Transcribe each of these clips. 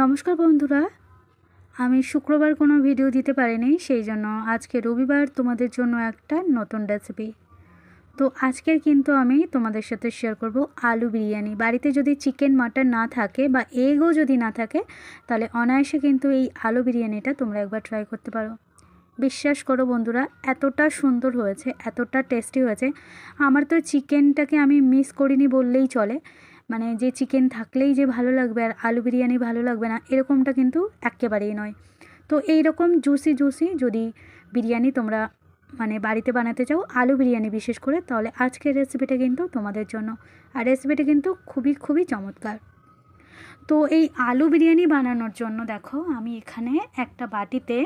নমস্কার বন্ধুরা। আমি শুক্রবার কোনো ভিডিও দিতে পারিনি, সেই জন্য আজকে রবিবার তোমাদের জন্য একটা নতুন রেসিপি তো আজকের কিন্তু আমি তোমাদের সাথে শেয়ার করব আলু বিরিয়ানি। বাড়িতে যদি চিকেন মাটন না থাকে বা এগও যদি না থাকে, তাহলে অনায়াসে কিন্তু এই আলু বিরিয়ানিটা তোমরা একবার ট্রাই করতে পারো। বিশ্বাস করো বন্ধুরা, এতটা সুন্দর হয়েছে, এতটা টেস্টি হয়েছে। আমার তো চিকেনটাকে আমি মিস করিনি বললেই চলে। মানে যে চিকেন থাকলেই যে ভালো লাগবে আর আলু বিরিয়ানি ভালো লাগবে না, এরকমটা কিন্তু একেবারেই নয়। তো এই রকম জুসি জুসি যদি বিরিয়ানি তোমরা মানে বাড়িতে বানাতে চাও, আলু বিরিয়ানি বিশেষ করে, তাহলে আজকের রেসিপিটা কিন্তু তোমাদের জন্য। আর রেসিপিটা কিন্তু খুবই খুবই চমৎকার। তো এই আলু বিরিয়ানি বানানোর জন্য দেখো, আমি এখানে একটা বাটিতে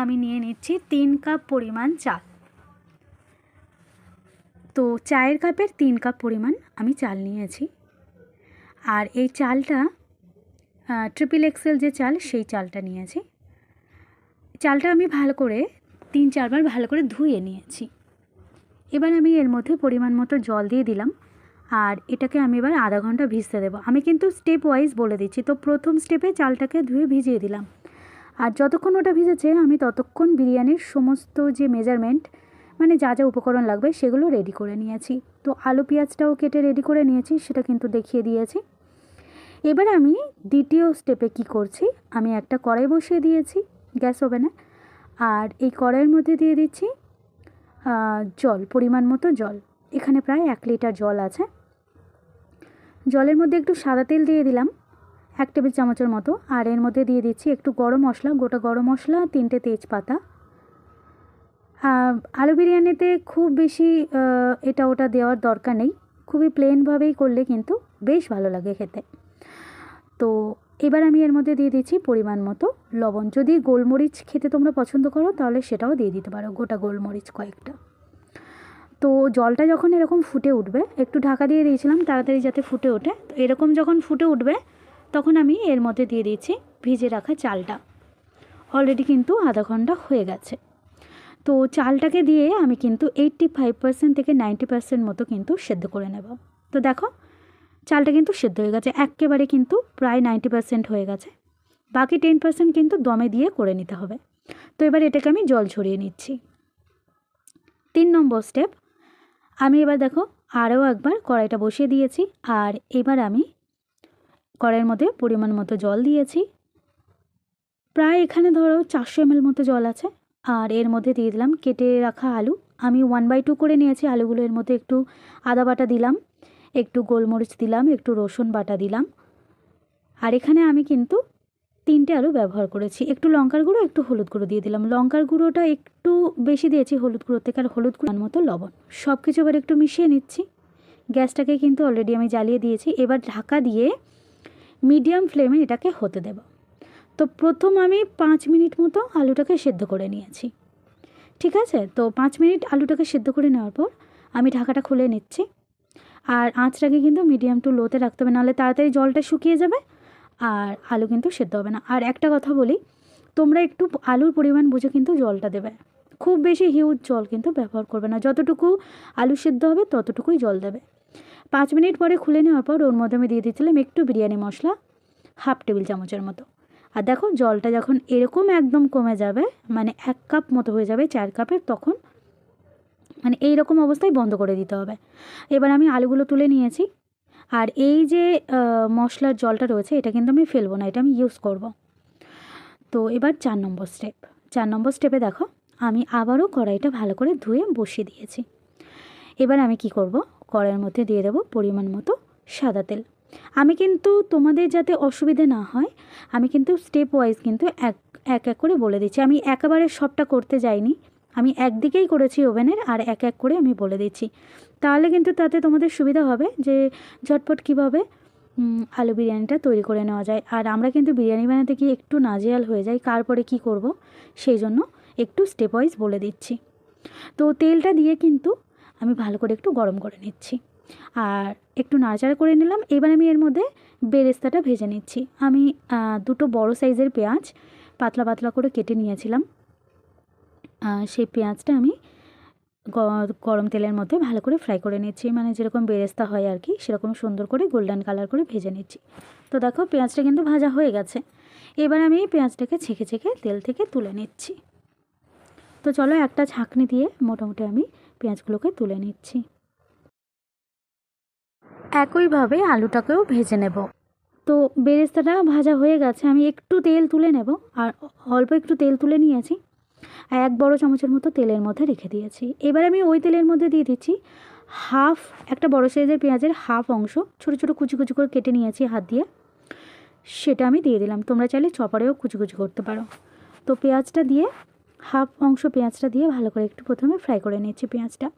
আমি নিয়ে নিচ্ছি তিন কাপ পরিমাণ চাল। তো চায়ের কাপের তিন কাপ পরিমাণ আমি চাল নিয়েছি। আর এই চালটা ট্রিপল এক্সেল যে চাল, সেই চালটা নিয়েছি। চালটা আমি ভালো করে, তিন চারবার ভালো করে ধুয়ে নিয়েছি। এবার আমি এর মধ্যে পরিমাণ মতো জল দিয়ে দিলাম। আর এটাকে আমি এবার আধা ঘণ্টা ভিজতে দেবো। আমি কিন্তু স্টেপ ওয়াইজ বলে দিচ্ছি। তো প্রথম স্টেপে চালটাকে ধুয়ে ভিজিয়ে দিলাম। আর যতক্ষণ ওটা ভিজেছে, আমি ততক্ষণ বিরিয়ানির সমস্ত যে মেজারমেন্ট মানে যা যা উপকরণ লাগবে সেগুলো রেডি করে নিয়েছি। তো আলু পেঁয়াজটাও কেটে রেডি করে নিয়েছি, সেটা কিন্তু দেখিয়ে দিয়েছি। এবার আমি দ্বিতীয় স্টেপে কি করছি? আমি একটা কড়াই বসিয়ে দিয়েছি গ্যাস ওভেনে। আর এই কড়াইয়ের মধ্যে দিয়ে দিচ্ছি জল, পরিমাণ মতো জল। এখানে প্রায় এক লিটার জল আছে। জলের মধ্যে একটু সাদা তেল দিয়ে দিলাম, এক টেবিল চামচের মতো। আর এর মধ্যে দিয়ে দিচ্ছি একটু গরম মশলা, গোটা গরম মশলা, তিনটে তেজপাতা। আলু বিরিয়ানিতে খুব বেশি এটা ওটা দেওয়ার দরকার নেই। খুবই প্লেনভাবেই করলে কিন্তু বেশ ভালো লাগে খেতে। তো এবার আমি এর মধ্যে দিয়ে দিচ্ছি পরিমাণ মতো লবণ। যদি গোলমরিচ খেতে তোমরা পছন্দ করো, তাহলে সেটাও দিয়ে দিতে পারো, গোটা গোলমরিচ কয়েকটা। তো জলটা যখন এরকম ফুটে উঠবে, একটু ঢাকা দিয়ে দিয়েছিলাম, তাড়াতাড়ি যাতে ফুটে ওঠে। তো এরকম যখন ফুটে উঠবে, তখন আমি এর মধ্যে দিয়ে দিয়েছি ভিজে রাখা চালটা। অলরেডি কিন্তু আধা ঘণ্টা হয়ে গেছে। তো চালটাকে দিয়ে আমি কিন্তু এইট্টি ফাইভ পার্সেন্ট থেকে নাইনটি পার্সেন্ট মতো কিন্তু সেদ্ধ করে নেব। তো দেখো, চালটা কিন্তু সেদ্ধ হয়ে গেছে, একেবারে কিন্তু প্রায় নাইনটি পার্সেন্ট হয়ে গেছে। বাকি টেন পার্সেন্ট কিন্তু দমে দিয়ে করে নিতে হবে। তো এবার এটাকে আমি জল ছড়িয়ে নিচ্ছি। তিন নম্বর স্টেপ আমি এবার দেখো আরও একবার কড়াইটা বসিয়ে দিয়েছি আর এবার আমি কড়াইয়ের মধ্যে পরিমাণ মতো জল দিয়েছি। প্রায় এখানে ধরো চারশো এমএল মতো জল আছে। আর এর মধ্যে দিয়ে দিলাম কেটে রাখা আলু। আমি ওয়ান বাই টু করে নিয়েছি আলুগুলো। এর মধ্যে একটু আদা বাটা দিলাম, একটু গোলমরিচ দিলাম, একটু রসুন বাটা দিলাম। আর এখানে আমি কিন্তু তিনটে আলু ব্যবহার করেছি। একটু লঙ্কার গুঁড়ো, একটু হলুদ গুঁড়ো দিয়ে দিলাম। লঙ্কার গুঁড়োটা একটু বেশি দিয়েছি হলুদ গুঁড়ো থেকে, আর হলুদ গুঁড়োর মতো লবণ। সব কিছু এবার একটু মিশিয়ে নিচ্ছি। গ্যাসটাকে কিন্তু অলরেডি আমি জ্বালিয়ে দিয়েছি। এবার ঢাকা দিয়ে মিডিয়াম ফ্লেমে এটাকে হতে দেব। তো প্রথম আমি পাঁচ মিনিট মতো আলুটাকে সেদ্ধ করে নিয়েছি। ঠিক আছে? তো পাঁচ মিনিট আলুটাকে সেদ্ধ করে নেওয়ার পর আমি ঢাকাটা খুলে নিচ্ছি। আর আঁচটাকে কিন্তু মিডিয়াম টু লোতে রাখতে হবে, নাহলে তাড়াতাড়ি জলটা শুকিয়ে যাবে আর আলু কিন্তু সেদ্ধ হবে না। আর একটা কথা বলি, তোমরা একটু আলুর পরিমাণ বুঝে কিন্তু জলটা দেবে। খুব বেশি হিউজ জল কিন্তু ব্যবহার করবে না। যতটুকু আলু সেদ্ধ হবে, ততটুকুই জল দেবে। পাঁচ মিনিট পরে খুলে নেওয়ার পর ওর মধ্যে আমি দিয়ে দিচ্ছিলাম একটু বিরিয়ানি মশলা, হাফ টেবিল চামচের মতো। আর দেখো, জলটা যখন এরকম একদম কমে যাবে মানে এক কাপ মতো হয়ে যাবে চার কাপের, তখন মানে এই রকম অবস্থায় বন্ধ করে দিতে হবে। এবার আমি আলুগুলো তুলে নিয়েছি। আর এই যে মশলার জলটা রয়েছে, এটা কিন্তু আমি ফেলব না, এটা আমি ইউজ করব। তো এবার চার নম্বর স্টেপ চার নম্বর স্টেপে দেখো, আমি আবারও কড়াইটা ভালো করে ধুয়ে বসিয়ে দিয়েছি। এবার আমি কি করব? কড়াইয়ের মধ্যে দিয়ে দেবো পরিমাণ মতো সাদা তেল। আমি কিন্তু তোমাদের যাতে অসুবিধে না হয়, আমি কিন্তু স্টেপ ওয়াইজ কিন্তু এক এক এক করে বলে দিচ্ছি। আমি একেবারে সবটা করতে যাইনি। আমি একদিকেই করেছি ওভেনের আর এক এক করে আমি বলে দিচ্ছি। তাহলে কিন্তু তাতে তোমাদের সুবিধা হবে যে ঝটপট কীভাবে আলু বিরিয়ানিটা তৈরি করে নেওয়া যায়। আর আমরা কিন্তু বিরিয়ানি বানাতে গিয়ে একটু নাজেয়াল হয়ে যাই পরে কি করব সেই জন্য একটু স্টেপ ওয়াইজ বলে দিচ্ছি। তো তেলটা দিয়ে কিন্তু আমি ভালো করে একটু গরম করে নিচ্ছি। আর একটু নাড়াচাড়া করে নিলাম। এবার আমি এর মধ্যে বেরেস্তাটা ভেজে নিচ্ছি। আমি দুটো বড় সাইজের পেঁয়াজ পাতলা পাতলা করে কেটে নিয়েছিলাম। সেই পেঁয়াজটা আমি গরম তেলের মধ্যে ভালো করে ফ্রাই করে নিচ্ছি। মানে যেরকম বেরেস্তা হয় আর কি, সেরকম সুন্দর করে গোল্ডেন কালার করে ভেজে নিচ্ছি। তো দেখো, পেঁয়াজটা কিন্তু ভাজা হয়ে গেছে। এবার আমি এই পেঁয়াজটাকে ছেঁকে ছেঁকে তেল থেকে তুলে নিচ্ছি। তো চলো একটা ছাঁকনি দিয়ে মোটামুটি আমি পেঁয়াজগুলোকে তুলে নিচ্ছি। একইভাবে আলুটাকেও ভেজে নেব। তো বেরেস্তাটা ভাজা হয়ে গেছে, আমি একটু তেল তুলে নেব, আর অল্প একটু তেল তুলে নিয়েছি, আর এক বড় চামচের মতো তেলের মধ্যে রেখে দিয়েছি। এবার আমি ওই তেলের মধ্যে দিয়ে দিচ্ছি হাফ, একটা বড় সাইজের পেঁয়াজের হাফ অংশ, ছোটো ছোটো কুচি কুচি করে কেটে নিয়েছি হাত দিয়ে। সেটা আমি দিয়ে দিলাম, তোমরা চাইলে চপারেও কুচি কুচি করতে পারো। তো পেঁয়াজটা দিয়ে, হাফ অংশ পেঁয়াজটা দিয়ে ভালো করে একটু প্রথমে ফ্রাই করে নিচ্ছি পেঁয়াজটা।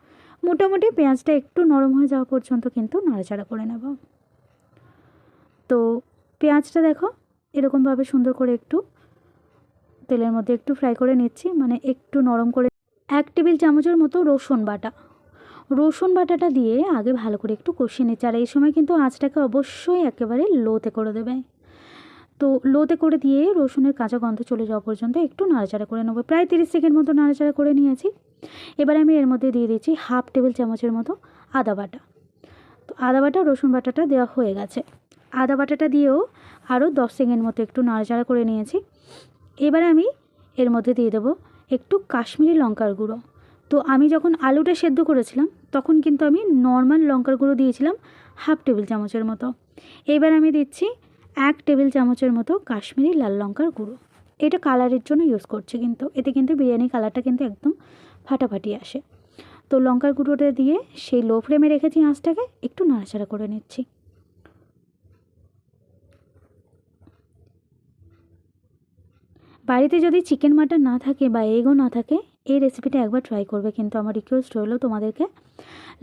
মোটামুটি পেঁয়াজটা একটু নরম হয়ে যাওয়া পর্যন্ত কিন্তু নাড়াচাড়া করে নেব। তো পেঁয়াজটা দেখো, এরকমভাবে সুন্দর করে একটু তেলের মধ্যে একটু ফ্রাই করে নিচ্ছি মানে একটু নরম করে এক টেবিল চামচের মতো রসুন বাটা। রসুন বাটাটা দিয়ে আগে ভালো করে একটু কষিয়ে নিচ্ছি, আর এই সময় কিন্তু আঁচটাকে অবশ্যই একেবারে লোতে করে দেবে। তো লোতে করে দিয়ে রসুনের কাঁচা গন্ধ চলে যাওয়া পর্যন্ত একটু নাড়াচাড়া করে নেব। প্রায় তিরিশ সেকেন্ড মতো নাড়াচাড়া করে নিয়েছি। এবার আমি এর মধ্যে দিয়ে দিচ্ছি হাফ টেবিল চামচের মতো আদা বাটা। তো আদা বাটা, রসুন বাটাটা দেওয়া হয়ে গেছে। আদা বাটাটা দিয়েও আরও দশ সেকেন্ড মতো একটু নাড়াচাড়া করে নিয়েছি। এবার আমি এর মধ্যে দিয়ে দেবো একটু কাশ্মীরি লঙ্কার গুঁড়ো। তো আমি যখন আলুটা সেদ্ধ করেছিলাম, তখন কিন্তু আমি নর্মাল লঙ্কার গুঁড়ো দিয়েছিলাম হাফ টেবিল চামচের মতো। এবার আমি দিচ্ছি এক টেবিল চামচের মতো কাশ্মীরি লাল লঙ্কার গুঁড়ো। এটা কালারের জন্য ইউজ করছি কিন্তু, এতে কিন্তু বিরিয়ানি কালারটা কিন্তু একদম ফাটাফাটি আসে। তো লঙ্কার গুঁড়োটা দিয়ে সেই লো ফ্লেমে রেখেছি আঁচটাকে, একটু নাড়াচাড়া করে নিচ্ছি। বাড়িতে যদি চিকেন মাটন না থাকে বা এগও না থাকে, এই রেসিপিটা একবার ট্রাই করবে কিন্তু আমার রিকোয়েস্ট রইল তোমাদেরকে।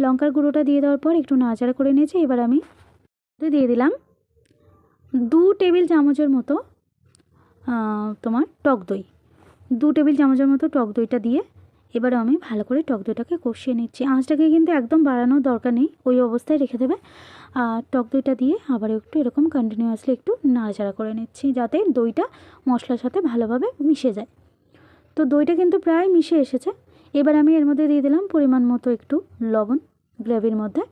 লঙ্কার গুঁড়োটা দিয়ে দেওয়ার পর একটু নাড়াচাড়া করে নিয়েছি, এবার আমি দিয়ে দিলাম দু টেবিল চামচের মতো তোমার টক দই। দু টেবিল চামচের মতো টক দইটা দিয়ে এবারে আমি ভালো করে টক দইটাকে কষিয়ে নিচ্ছি। আঁচটাকে কিন্তু একদম বাড়ানোর দরকার নেই, ওই অবস্থায় রেখে দেবে। আর টক দইটা দিয়ে আবার একটু এরকম কন্টিনিউয়াসলি একটু নাড়াচাড়া করে নিচ্ছি, যাতে দইটা মশলার সাথে ভালোভাবে মিশে যায়। তো দইটা কিন্তু প্রায় মিশে এসেছে। এবার আমি এর মধ্যে দিয়ে দিলাম পরিমাণ মতো একটু লবণ, গ্রেভির মধ্যে।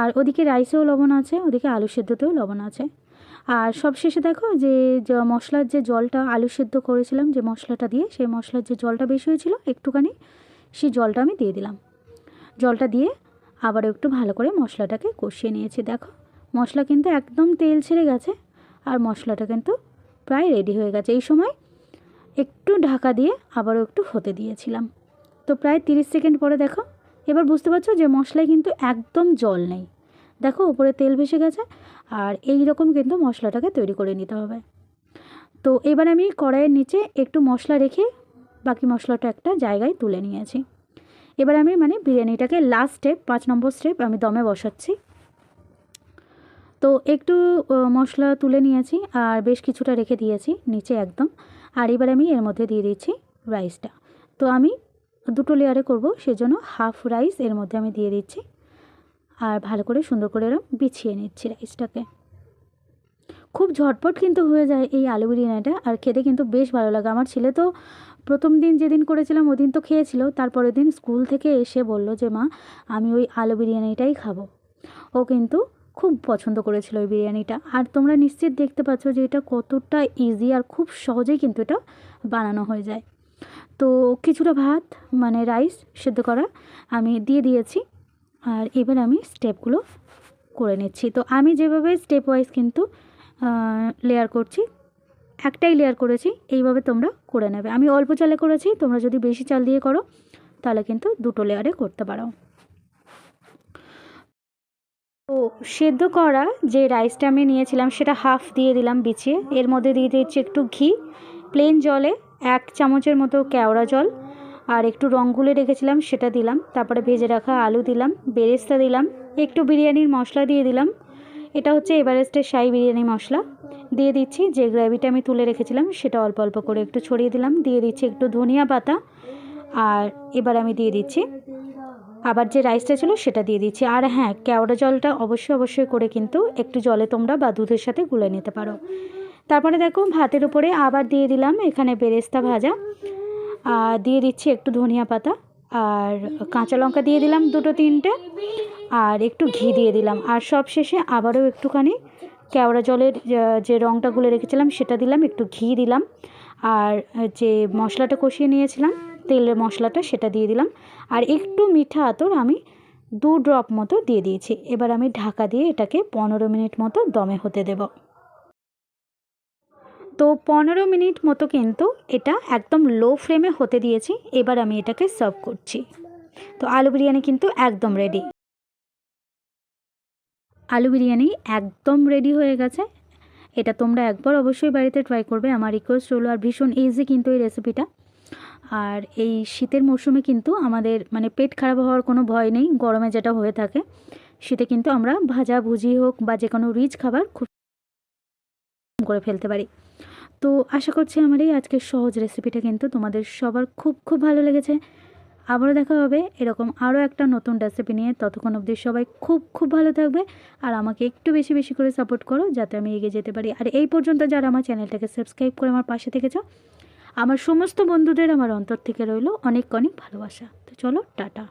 আর ওদিকে রাইসেও লবণ আছে, ওদিকে আলু সেদ্ধতেও লবণ আছে। আর সবশেষে দেখো যে মশলার যে জলটা আলু সেদ্ধ করেছিলাম, যে মশলাটা দিয়ে, সেই মশলার যে জলটা বেশি হয়েছিল একটুখানি, সেই জলটা আমি দিয়ে দিলাম। জলটা দিয়ে আবার একটু ভালো করে মশলাটাকে কষিয়ে নিয়েছি। দেখো, মশলা কিন্তু একদম তেল ছেড়ে গেছে আর মশলাটা কিন্তু প্রায় রেডি হয়ে গেছে। এই সময় একটু ঢাকা দিয়ে আবারও একটু হতে দিয়েছিলাম। তো প্রায় তিরিশ সেকেন্ড পরে দেখো, এবার বুঝতে পারছ যে মশলায় কিন্তু একদম জল নেই। দেখো, উপরে তেল ভেসে গেছে আর এই রকম কিন্তু মশলাটাকে তৈরি করে নিতে হবে। তো এবার আমি কড়াইয়ের নিচে একটু মশলা রেখে বাকি মশলাটা একটা জায়গায় তুলে নিয়েছি। এবার আমি মানে বিরিয়ানিটাকে লাস্ট স্টেপ পাঁচ নম্বর স্টেপ আমি দমে বসাচ্ছি। তো একটু মশলা তুলে নিয়েছি আর বেশ কিছুটা রেখে দিয়েছি নিচে একদম। আর এবার আমি এর মধ্যে দিয়ে দিচ্ছি রাইসটা তো আমি দুটো লেয়ারে করব, সেজন্য হাফ রাইস এর মধ্যে আমি দিয়ে দিচ্ছি। আর ভালো করে সুন্দর করে এরম বিছিয়ে নিচ্ছি রাইসটাকে খুব ঝটপট কিন্তু হয়ে যায় এই আলু বিরিয়ানিটা, আর খেতে কিন্তু বেশ ভালো লাগে। আমার ছেলে তো প্রথম দিন যেদিন করেছিলাম ওদিন তো খেয়েছিল, তারপরের দিন স্কুল থেকে এসে বলল যে, মা, আমি ওই আলু বিরিয়ানিটাই খাব। ও কিন্তু খুব পছন্দ করেছিল ওই বিরিয়ানিটা। আর তোমরা নিশ্চিত দেখতে পাচ্ছ যে এটা কতটা ইজি আর খুব সহজেই কিন্তু এটা বানানো হয়ে যায়। তো কিছুটা ভাত মানে রাইস সেদ্ধ করা আমি দিয়ে দিয়েছি। আর এবার আমি স্টেপগুলো করে নিচ্ছি। তো আমি যেভাবে স্টেপ ওয়াইজ কিন্তু লেয়ার করছি, একটাই লেয়ার করেছি, এইভাবে তোমরা করে নেবে। আমি অল্প চালে করেছি, তোমরা যদি বেশি চাল দিয়ে করো, তাহলে কিন্তু দুটো লেয়ারে করতে পারো। তো সেদ্ধ করা যে রাইসটা আমি নিয়েছিলাম, সেটা হাফ দিয়ে দিলাম বিছিয়ে। এর মধ্যে দিয়ে দিচ্ছি একটু ঘি প্লেন জলে এক চামচের মতো কেওড়া জল আর একটু রং গুলে রেখেছিলাম, সেটা দিলাম। তারপরে ভেজে রাখা আলু দিলাম, বেরেস্তা দিলাম, একটু বিরিয়ানির মশলা দিয়ে দিলাম। এটা হচ্ছে এভারেস্টের শাহি বিরিয়ানি মশলা। দিয়ে দিচ্ছি যে গ্রেভিটা আমি তুলে রেখেছিলাম, সেটা অল্প অল্প করে একটু ছড়িয়ে দিলাম। দিয়ে দিচ্ছি একটু ধনিয়া পাতা আর এবার আমি দিয়ে দিচ্ছি আবার যে রাইসটা ছিল সেটা দিয়ে দিচ্ছি। আর হ্যাঁ কেওড়া জলটা অবশ্যই অবশ্যই করে কিন্তু একটু জলে তোমরা বা দুধের সাথে গুলে নিতে পারো। তারপরে দেখো ভাতের উপরে আবার দিয়ে দিলাম এখানে বেরেস্তা ভাজা। দিয়ে দিচ্ছি একটু ধনিয়া পাতা আর কাঁচা লঙ্কা দিয়ে দিলাম দুটো তিনটে আর একটু ঘি দিয়ে দিলাম। আর সব শেষে আবারও একটুখানি কেওড়া জলের যে রঙটা গুলে রেখেছিলাম সেটা দিলাম, একটু ঘি দিলাম। আর যে মশলাটা কষিয়ে নিয়েছিলাম, তেলের মশলাটা সেটা দিয়ে দিলাম। আর একটু মিঠা আতর আমি দু ড্রপ মতো দিয়ে দিয়েছি। এবার আমি ঢাকা দিয়ে এটাকে পনেরো মিনিট মতো দমে হতে দেব। তো পনেরো মিনিট মতো কিন্তু এটা একদম লো ফ্লেমে হতে দিয়েছি। এবার আমি এটাকে সার্ভ করছি। তো আলু বিরিয়ানি কিন্তু একদম রেডি আলু বিরিয়ানি একদম রেডি হয়ে গেছে। এটা তোমরা একবার অবশ্যই বাড়িতে ট্রাই করবে। আমার রিকোয়েস্ট হলো আর ভীষণ ইজি কিন্তু এই রেসিপিটা আর এই শীতের মরশুমে কিন্তু আমাদের মানে পেট খারাপ হওয়ার কোনো ভয় নেই, গরমে যেটা হয়ে থাকে, শীতে কিন্তু আমরা ভাজা, ভুজি হোক বা যে কোনো রিচ খাবার খুব করে ফেলতে পারি। তো আশা করছি আমার এই আজকের সহজ রেসিপিটা কিন্তু তোমাদের সবার খুব খুব ভালো লেগেছে। আবারও দেখা হবে এরকম আরও একটা নতুন রেসিপি নিয়ে। ততক্ষণ অবধি সবাই খুব খুব ভালো থাকবে আর আমাকে একটু বেশি বেশি করে সাপোর্ট করো যাতে আমি এগিয়ে যেতে পারি। আর এই পর্যন্ত যারা আমার চ্যানেলটাকে সাবস্ক্রাইব করে আমার পাশে থেকেছো, আমার সমস্ত বন্ধুদের আমার অন্তর থেকে রইল অনেক অনেক ভালোবাসা। তো চলো, টাটা।